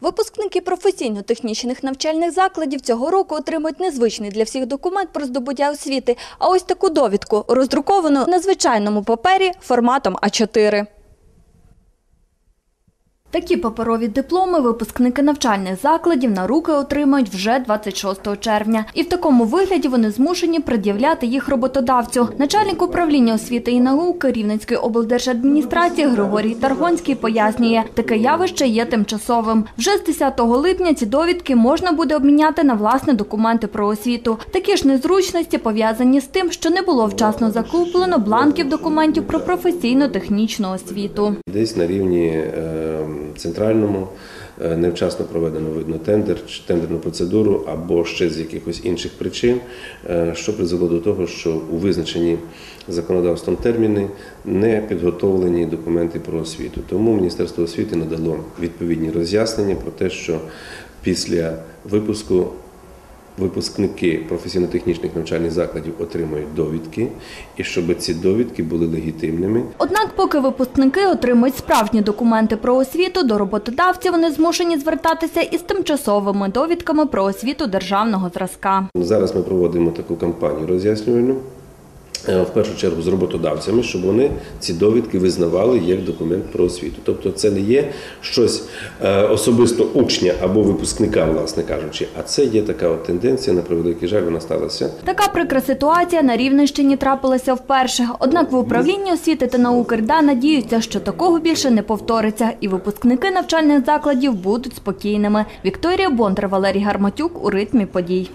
Випускники професійно-технічних навчальних закладів цього року отримують незвичний для всіх документ про здобуття освіти, а ось таку довідку, роздруковану на звичайному папері форматом А4. Такі паперові дипломи випускники навчальних закладів на руки отримають вже 26 червня. І в такому вигляді вони змушені пред'являти їх роботодавцю. Начальник управління освіти і науки Рівненської облдержадміністрації Григорій Таргонський пояснює, таке явище є тимчасовим. Вже з 10 липня ці довідки можна буде обміняти на власне документи про освіту. Такі ж незручності пов'язані з тим, що не було вчасно закуплено бланків документів про професійно-технічну освіту. Десь на рівні е, центральному е, невчасно проведено видно тендер чи тендерну процедуру або ще з якихось інших причин, е, що призвело до того, що у визначені законодавством терміни не підготовлені документи про освіту. Тому Міністерство освіти надало відповідні роз'яснення про те, що після випуску Випускники професійно-технічних навчальних закладів отримують довідки, і щоб ці довідки були легітимними, Однак, поки випускники отримують справжні документи про освіту, до роботодавців вони змушені звертатися із тимчасовими довідками про освіту державного зразка. Зараз ми проводимо таку кампанію роз'яснювальну. Е, В першу чергу з роботодавцями, щоб вони ці довідки визнавали як документ про освіту. Тобто це не є щось е, особисто учня або випускника, власне кажучи, а це є така от тенденція, на превеликий жаль, вона сталася. Така прикра ситуація на Рівненщині трапилася вперше. Однак в управлінні освіти та науки РДА надіються, що такого більше не повториться, і випускники навчальних закладів будуть спокійними. Вікторія Бондар, Валерій Гарматюк у ритмі подій.